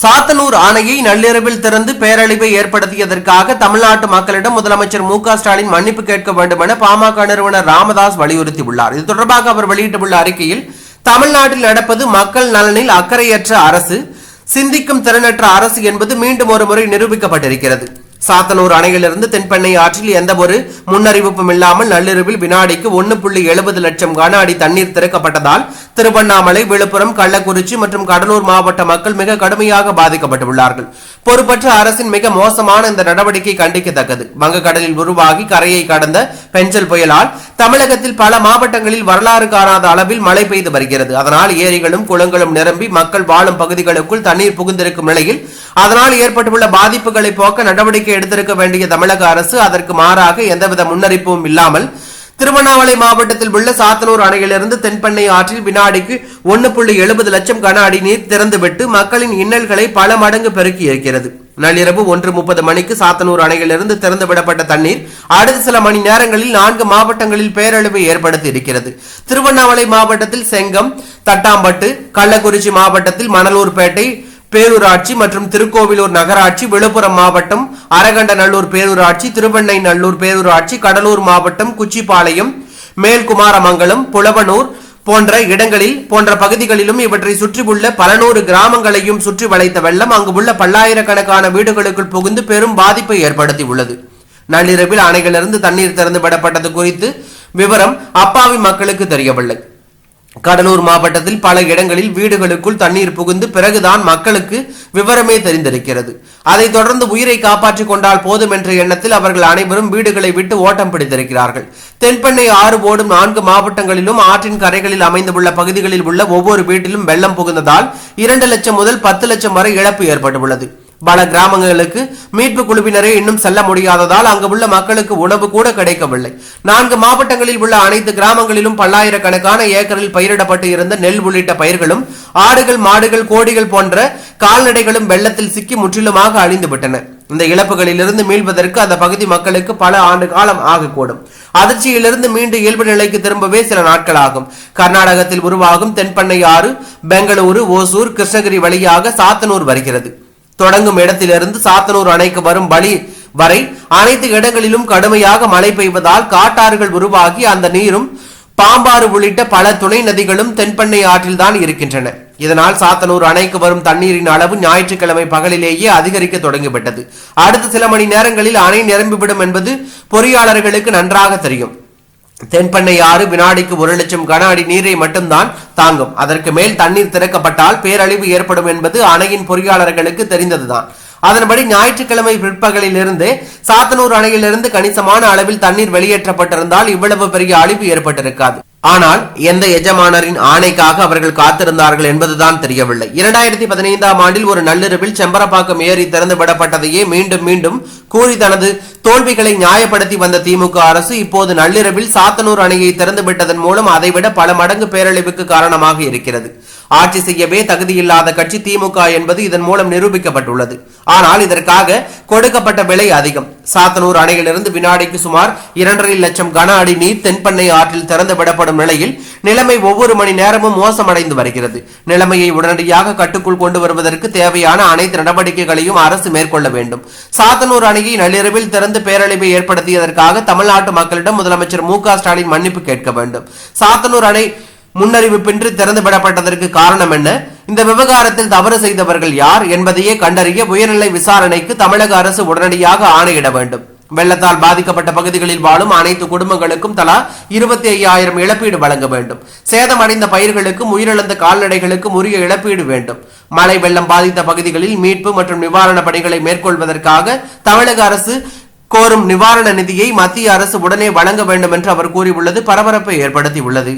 சாத்தனூர் ஆணையை நள்ளிரவில் திறந்து பேரழிவை ஏற்படுத்தியதற்காக தமிழ்நாட்டு மக்களிடம் முதலமைச்சர் மு க ஸ்டாலின் மன்னிப்பு கேட்க வேண்டும் என பாமக நிறுவனர் ராமதாஸ் வலியுறுத்தியுள்ளார். இது தொடர்பாக அவர் வெளியிட்டுள்ள அறிக்கையில் தமிழ்நாட்டில் நடப்பது மக்கள் நலனில் அக்கறையற்ற அரசு சிந்திக்கும் திறனற்ற அரசு என்பது மீண்டும் ஒரு முறை நிரூபிக்கப்பட்டிருக்கிறது. சாத்தனூர் அணையிலிருந்து தென்பெண்ணை ஆற்றில் எந்த ஒரு முன்னறிவிப்பும் இல்லாமல் நள்ளிரவில் வினாடிக்கு ஒன்று புள்ளி எழுபது லட்சம் கன அடி தண்ணீர் திறக்கப்பட்டதால் திருவண்ணாமலை விழுப்புரம் கள்ளக்குறிச்சி மற்றும் கடலூர் மாவட்ட மக்கள் மிக கடுமையாக பாதிக்கப்பட்டுள்ளார்கள். பொறுப்பற்ற அரசின் மிக மோசமான இந்த நடவடிக்கை கண்டிக்கத்தக்கது. வங்கக்கடலில் உருவாகி கரையை கடந்த பெஞ்சல் புயலால் தமிழகத்தில் பல மாவட்டங்களில் வரலாறு காணாத அளவில் மழை பெய்து வருகிறது. அதனால் ஏரிகளும் குளங்களும் நிரம்பி மக்கள் வாழும் பகுதிகளுக்குள் தண்ணீர் புகுந்திருக்கும் நிலையில் அதனால் ஏற்பட்டுள்ள பாதிப்புகளை போக்க நடவடிக்கை எடுத்திருக்க வேண்டிய தமிழக அரசு அதற்கு மாறாக எந்தவித முன்னறிப்பும் இல்லாமல் திருவண்ணாமலை மாவட்டத்தில் உள்ள சாத்தனூர் அணையிலிருந்து தென்பெண்ணை ஆற்றில் வினாடிக்கு ஒன்று புள்ளி எழுபது லட்சம் கன அடி நீர் திறந்துவிட்டு மக்களின் இன்னல்களை பல மடங்கு பெருக்கி இருக்கிறது. நள்ளிரவு ஒன்று முப்பது மணிக்கு சாத்தனூர் அணையிலிருந்து திறந்து விடப்பட்ட தண்ணீர் அடுத்த சில மணி நேரங்களில் நான்கு மாவட்டங்களில் பேரழிவை ஏற்படுத்தி இருக்கிறது. திருவண்ணாமலை மாவட்டத்தில் செங்கம் தட்டாம்பட்டு கள்ளக்குறிச்சி மாவட்டத்தில் மணலூர்பேட்டை பேரூராட்சி மற்றும் திருக்கோவிலூர் நகராட்சி விழுப்புரம் மாவட்டம் அரகண்டநல்லூர் பேரூராட்சி திருவெண்ணை நல்லூர் பேரூராட்சி கடலூர் மாவட்டம் குச்சிப்பாளையம் மேல்குமாரமங்கலம் புலவனூர் போன்ற இடங்களில் போன்ற பகுதிகளிலும் இவற்றை சுற்றியுள்ள பல நூறு கிராமங்களையும் சுற்றி வளைத்த வெள்ளம் அங்கு உள்ள பல்லாயிரக்கணக்கான வீடுகளுக்குள் புகுந்து பெரும் பாதிப்பை ஏற்படுத்தி உள்ளது நள்ளிரவில் அணைகளிலிருந்து தண்ணீர் திறந்து விடப்பட்டது குறித்து விவரம் அப்பாவி மக்களுக்கு தெரியவில்லை. கடலூர் மாவட்டத்தில் பல இடங்களில் வீடுகளுக்குள் தண்ணீர் புகுந்து பிறகுதான் மக்களுக்கு விவரமே தெரிந்திருக்கிறது. அதைத் தொடர்ந்து உயிரை காப்பாற்றிக் கொண்டால் போதும் என்ற எண்ணத்தில் அவர்கள் அனைவரும் வீடுகளை விட்டு ஓட்டம் பிடித்திருக்கிறார்கள். தென்பெண்ணை ஆறு ஓடும் நான்கு மாவட்டங்களிலும் ஆற்றின் கரைகளில் அமைந்துள்ள பகுதிகளில் உள்ள ஒவ்வொரு வீட்டிலும் வெள்ளம் புகுந்ததால் இரண்டு லட்சம் முதல் பத்து லட்சம் வரை இழப்பு ஏற்பட்டுள்ளது. பல கிராமங்களுக்கு மீட்பு குழுவினரே இன்னும் செல்ல முடியாததால் அங்கு உள்ள மக்களுக்கு உணவு கூட கிடைக்கவில்லை. நான்கு மாவட்டங்களில் உள்ள அனைத்து கிராமங்களிலும் பல்லாயிரக்கணக்கான ஏக்கரில் பயிரிடப்பட்டு இருந்த நெல் உள்ளிட்ட பயிர்களும் ஆடுகள் மாடுகள் கோடிகள் போன்ற கால்நடைகளும் வெள்ளத்தில் சிக்கி முற்றிலுமாக அழிந்துவிட்டன. இந்த இழப்புகளிலிருந்து மீள்வதற்கு அந்த பகுதி மக்களுக்கு பல ஆண்டு காலம் ஆகக்கூடும். அதிர்ச்சியிலிருந்து மீண்டும் இயல்பு நிலைக்கு திரும்பவே சில நாட்கள் ஆகும். கர்நாடகத்தில் உருவாகும் தென்பண்ணை ஆறு பெங்களூரு ஓசூர் கிருஷ்ணகிரி வழியாக சாத்தனூர் வருகிறது. தொடங்கும் இடத்திலிருந்து சாத்தனூர் அணைக்கு வரும் வழி வரை அனைத்து இடங்களிலும் கடுமையாக மழை பெய்வதால் காட்டாறுகள் உருவாகி அந்த நீரும் பாம்பாறு உள்ளிட்ட பல துணை நதிகளும் தென்பண்ணை ஆற்றில்தான் இருக்கின்றன. இதனால் சாத்தனூர் அணைக்கு வரும் தண்ணீரின் அளவு ஞாயிற்றுக்கிழமை பகலிலேயே அதிகரிக்க தொடங்கிவிட்டது. அடுத்த சில மணி நேரங்களில் அணை நிரம்பிவிடும் என்பது பொறியாளர்களுக்கு நன்றாக தெரியும். தென்பண்ணை ஆறு வினாடிக்கு ஒரு லட்சம் கன அடி நீரை மட்டும்தான் தாங்கும். அதற்கு மேல் தண்ணீர் திறக்கப்பட்டால் பேரழிவு ஏற்படும் என்பது அணையின் பொறியாளர்களுக்கு தெரிந்ததுதான். அதன்படி ஞாயிற்றுக்கிழமை பிற்பகலிலிருந்து சாத்தனூர் அணையிலிருந்து கணிசமான அளவில் தண்ணீர் வெளியேற்றப்பட்டிருந்தால் இவ்வளவு பெரிய அழிவு ஏற்பட்டிருக்காது. ஆனால் எந்த எஜமானரின் ஆணைக்காக அவர்கள் காத்திருந்தார்கள் என்பதுதான் தெரியவில்லை. இரண்டாயிரத்தி பதினைந்தாம் ஆண்டில் ஒரு நள்ளிரவில் செம்பரப்பாக்கம் ஏரி திறந்து விடப்பட்டதையே மீண்டும் மீண்டும் கூறி தனது தோல்விகளை நியாயப்படுத்தி வந்த திமுக அரசு இப்போது நள்ளிரவில் சாத்தனூர் அணையை திறந்து விட்டதன் மூலம் அதைவிட பல மடங்கு பேரழிவுக்கு காரணமாக இருக்கிறது. ஆட்சி செய்யவே தகுதியில்லாத கட்சி திமுக என்பது இதன் மூலம் நிரூபிக்கப்பட்டுள்ளது. ஆனால் இதற்காக கொடுக்கப்பட்ட விலை அதிகம். சாத்தனூர் அணையிலிருந்து வினாடிக்கு சுமார் இரண்டரை லட்சம் கன அடி நீர் தென்பண்ணை ஆற்றில் திறந்து விடப்படும் நிலையில் நிலைமை ஒவ்வொரு மணி நேரமும் மோசமடைந்து வருகிறது. நிலைமையை உடனடியாக கட்டுக்குள் கொண்டு வருவதற்கு தேவையான அனைத்து நடவடிக்கைகளையும் அரசு மேற்கொள்ள வேண்டும். சாத்தனூர் அணை அணையை நள்ளிரவில் திறந்து பேரழிவை ஏற்படுத்தியதற்காக தமிழ்நாட்டு மக்களிடம் முதலமைச்சர் மு க ஸ்டாலின் மன்னிப்பு கேட்க வேண்டும். சாத்தனூர் அணை முன்னறிவிப்பின்றி திறந்து விடப்பட்டதற்கு காரணம் என்ன? இந்த விவகாரத்தில் தவறு செய்தவர்கள் யார் என்பதையே கண்டறிய உயர்நிலை விசாரணைக்கு தமிழக அரசு உடனடியாக ஆணையிட வேண்டும். வெள்ளத்தால் பாதிக்கப்பட்ட பகுதிகளில் வாழும் அனைத்து குடும்பங்களுக்கும் தலா இருபத்தி ஐயாயிரம் இழப்பீடு வழங்க வேண்டும். சேதமடைந்த பயிர்களுக்கும் உயிரிழந்த கால்நடைகளுக்கும் உரிய இழப்பீடு வேண்டும். மழை வெள்ளம் பாதித்த பகுதிகளில் மீட்பு மற்றும் நிவாரண பணிகளை மேற்கொள்வதற்காக தமிழக அரசு கோரும் நிவாரண நிதியை மத்திய அரசு உடனே வழங்க வேண்டும் என்று அவர் கூறியுள்ளது. பரபரப்பை ஏற்படுத்தியுள்ளது.